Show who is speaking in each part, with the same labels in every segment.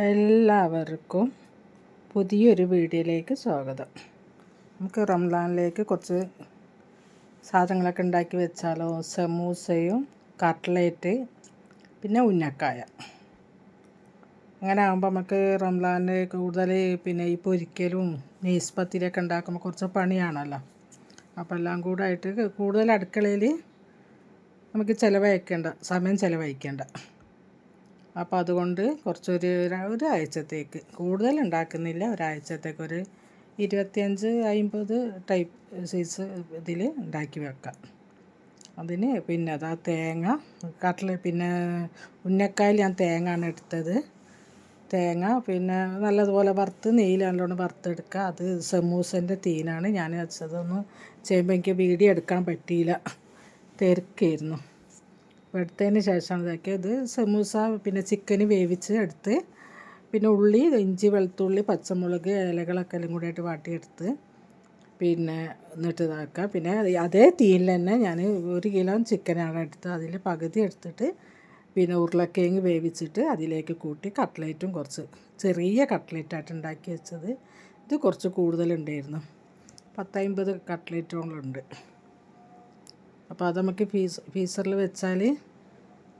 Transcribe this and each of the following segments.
Speaker 1: എല്ലാവർക്കും പുതിയൊരു വീഡിയോയിലേക്ക് സ്വാഗതം. നമുക്ക് റംലാനിലേക്ക് കുറച്ച് സാധനങ്ങളൊക്കെ ഉണ്ടാക്കി വെച്ചാലോ? സമൂസയും കട്ട്ലേറ്റ് പിന്നെ ഉന്നക്കായ. അങ്ങനെ ആകുമ്പോൾ നമുക്ക് റംലാന് കൂടുതൽ പിന്നെ ഈ പൊരിക്കലും നെയ്സ് ഉണ്ടാക്കുമ്പോൾ കുറച്ച് പണിയാണല്ലോ. അപ്പോൾ എല്ലാം കൂടെ ആയിട്ട് കൂടുതൽ അടുക്കളയിൽ നമുക്ക് ചിലവഴിക്കേണ്ട സമയം ചിലവഴിക്കേണ്ട. അപ്പോൾ അതുകൊണ്ട് കുറച്ചൊരു ഒരാഴ്ചത്തേക്ക്. കൂടുതൽ ഉണ്ടാക്കുന്നില്ല. ഒരാഴ്ചത്തേക്ക് ഒരു ഇരുപത്തിയഞ്ച് അമ്പത് ടൈപ്പ് സൈസ് ഇതിൽ ഉണ്ടാക്കി വെക്കാം. അതിന് പിന്നെ അതാ തേങ്ങ. കട്ടിൽ പിന്നെ ഉന്നക്കായിൽ ഞാൻ തേങ്ങ ആണ് എടുത്തത്. തേങ്ങ പിന്നെ നല്ലതുപോലെ വറുത്ത് നെയ്യിൽ വറുത്തെടുക്കുക. അത് സമൂസന്റെ തീനാണ് ഞാൻ വെച്ചതൊന്നും ചെയ്യുമ്പോൾ എനിക്ക് വീഡിയോ എടുക്കാൻ പറ്റിയില്ല. തിരക്കായിരുന്നു. എടുത്തതിന് ശേഷമാണ് ഇതാക്കിയത് സമൂസ പിന്നെ ചിക്കൻ വേവിച്ച് എടുത്ത് പിന്നെ ഉള്ളി ഇഞ്ചി വെളുത്തുള്ളി പച്ചമുളക് ഇലകളൊക്കെ എല്ലാം കൂടി ആയിട്ട് വാട്ടിയെടുത്ത് പിന്നെ എന്നിട്ട് ഇതാക്കുക. പിന്നെ അതേ തീയിൽ തന്നെ ഞാൻ ഒരു കിലോ ചിക്കനാണ് എടുത്തത്. അതിൽ പകുതി എടുത്തിട്ട് പിന്നെ ഉരുളക്കിഴങ്ങ് വേവിച്ചിട്ട് അതിലേക്ക് കൂട്ടി കട്ട്ലേറ്റും കുറച്ച് ചെറിയ കട്ട്ലേറ്റായിട്ട് ഉണ്ടാക്കി വെച്ചത്. ഇത് കുറച്ച് കൂടുതലുണ്ടായിരുന്നു പത്തമ്പത് കട്ട്ലേറ്റുകളുണ്ട് അപ്പോൾ അത് നമുക്ക് ഫീസ് ഫീസറിൽ വെച്ചാൽ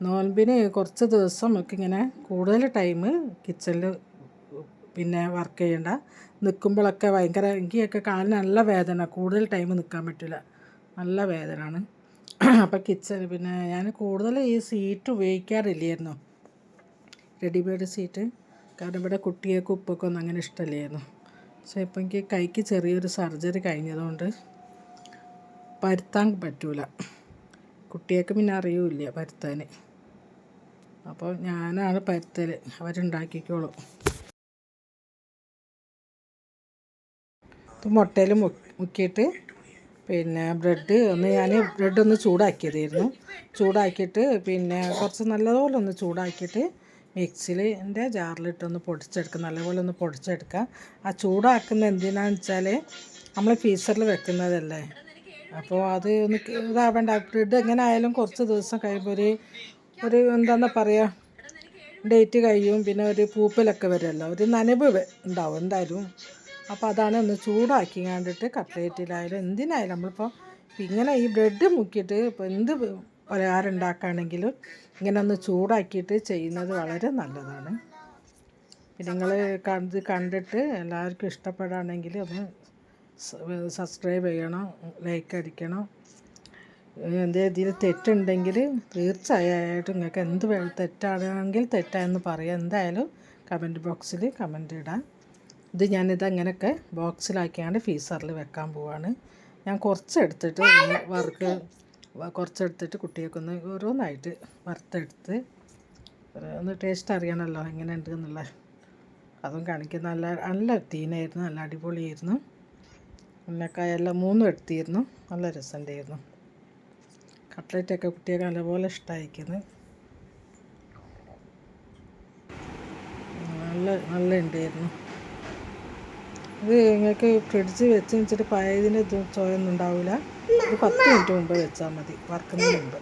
Speaker 1: നോൻപിന് കുറച്ച് ദിവസം ഇങ്ങനെ കൂടുതൽ ടൈം കിച്ചണിൽ പിന്നെ വർക്ക് ചെയ്യണ്ട. നിൽക്കുമ്പോഴൊക്കെ ഭയങ്കര എനിക്കൊക്കെ കാലിന് നല്ല വേദന കൂടുതൽ ടൈം നിൽക്കാൻ പറ്റില്ല. നല്ല വേദനയാണ് അപ്പോൾ കിച്ചൺ പിന്നെ ഞാൻ കൂടുതൽ ഈ സീറ്റ് ഉപയോഗിക്കാറില്ലായിരുന്നു. Readymade seat. കാരണം ഇവിടെ കുട്ടികൾക്ക് ഉപ്പൊക്കെ ഒന്നും അങ്ങനെ ഇഷ്ടമല്ലായിരുന്നു. പക്ഷേ ഇപ്പം എനിക്ക് കൈക്ക് ചെറിയൊരു സർജറി കഴിഞ്ഞതുകൊണ്ട് പരുത്താൻ പറ്റൂല. കുട്ടികൾക്ക് പിന്നെ അറിയൂല പരുത്താൻ അപ്പോൾ ഞാനാണ് പരുത്തൽ അവരുണ്ടാക്കിക്കോളും. ഇത് മുട്ടയിൽ മുക്കിയിട്ട് പിന്നെ ബ്രെഡ് ഒന്ന് ഞാൻ ബ്രെഡ് ഒന്ന് ചൂടാക്കിയതായിരുന്നു. ചൂടാക്കിയിട്ട് പിന്നെ കുറച്ച് നല്ലതുപോലെ ഒന്ന് ചൂടാക്കിയിട്ട് മിക്സിലിന്റെ ജാറിലിട്ടൊന്ന് പൊടിച്ചെടുക്കുക നല്ലപോലെ ഒന്ന് പൊടിച്ചെടുക്കുക ആ ചൂടാക്കുന്ന എന്തിനാന്ന് വെച്ചാൽ നമ്മൾ ഫീസറിൽ വെക്കുന്നതല്ലേ. അപ്പോൾ അത് ഒന്ന് ഇതാവേണ്ട. ബ്രെഡ് എങ്ങനെ ആയാലും കുറച്ച് ദിവസം കഴിയുമ്പോൾ ഒരു ഒരു എന്താണെന്ന് പറയുക ഡേറ്റ് കഴിയും പിന്നെ ഒരു പൂപ്പലൊക്കെ വരുമല്ലോ ഒരു നനവ് ഉണ്ടാവും എന്തായാലും. അപ്പോൾ അതാണ് ഒന്ന് ചൂടാക്കി കണ്ടിട്ട് കട്ട്ലേറ്റിലായാലും എന്തിനായാലും നമ്മളിപ്പോൾ ഇങ്ങനെ ഈ ബ്രെഡ് മുക്കിയിട്ട് ഇപ്പോൾ എന്ത് ഒരാറുണ്ടാക്കുകയാണെങ്കിലും ഇങ്ങനെ ഒന്ന് ചൂടാക്കിയിട്ട് ചെയ്യുന്നത് വളരെ നല്ലതാണ്. പിന്നെ നിങ്ങൾ കണ്ട് കണ്ടിട്ട് എല്ലാവർക്കും ഇഷ്ടപ്പെടുകയാണെങ്കിൽ ഒന്ന് സബ്സ്ക്രൈബ് ചെയ്യണം ലൈക്ക് അടിക്കണം. എന്തെങ്കിലും തെറ്റുണ്ടെങ്കിൽ തീർച്ചയായിട്ടും നിങ്ങൾക്ക് എന്ത് തെറ്റാണെങ്കിൽ തെറ്റായെന്ന് പറയാം. എന്തായാലും കമന്റ് ബോക്സിൽ കമന്റ് ഇടാം. ഇത് ഞാനിത് അങ്ങനെയൊക്കെ ബോക്സിലാക്കിയാണ് ഫീസറിൽ വെക്കാൻ പോവാണ്. ഞാൻ കുറച്ചെടുത്തിട്ട് വർക്ക് കുറച്ചെടുത്തിട്ട് കുട്ടികൾക്കൊന്ന് ഓരോന്നായിട്ട് വറുത്തെടുത്ത് ഒന്ന് ടേസ്റ്റ് അറിയണമല്ലോ എങ്ങനെ ഉണ്ട് എന്നുള്ള. അതും കാണിക്കും നല്ല നല്ല തീനായിരുന്നു നല്ല അടിപൊളിയായിരുന്നു. ഉന്നക്കായെല്ലാം മൂന്നും എടുത്തിരുന്നു. നല്ല രസമുണ്ടായിരുന്നു. കട്ട്ലറ്റൊക്കെ കുട്ടികൾക്ക് നല്ലപോലെ ഇഷ്ടമായിരിക്കുന്നു നല്ല നല്ല ഉണ്ടായിരുന്നു ഇത് നിങ്ങൾക്ക് ഫ്രിഡ്ജ് വെച്ച് വെച്ചിട്ട് പഴയതിന്റെ ചോയൊന്നും ഉണ്ടാവില്ല ഒരു പത്ത് മിനിറ്റ് മുമ്പ് വെച്ചാൽ മതി. വറുക്കുന്നതിന് മുമ്പ്.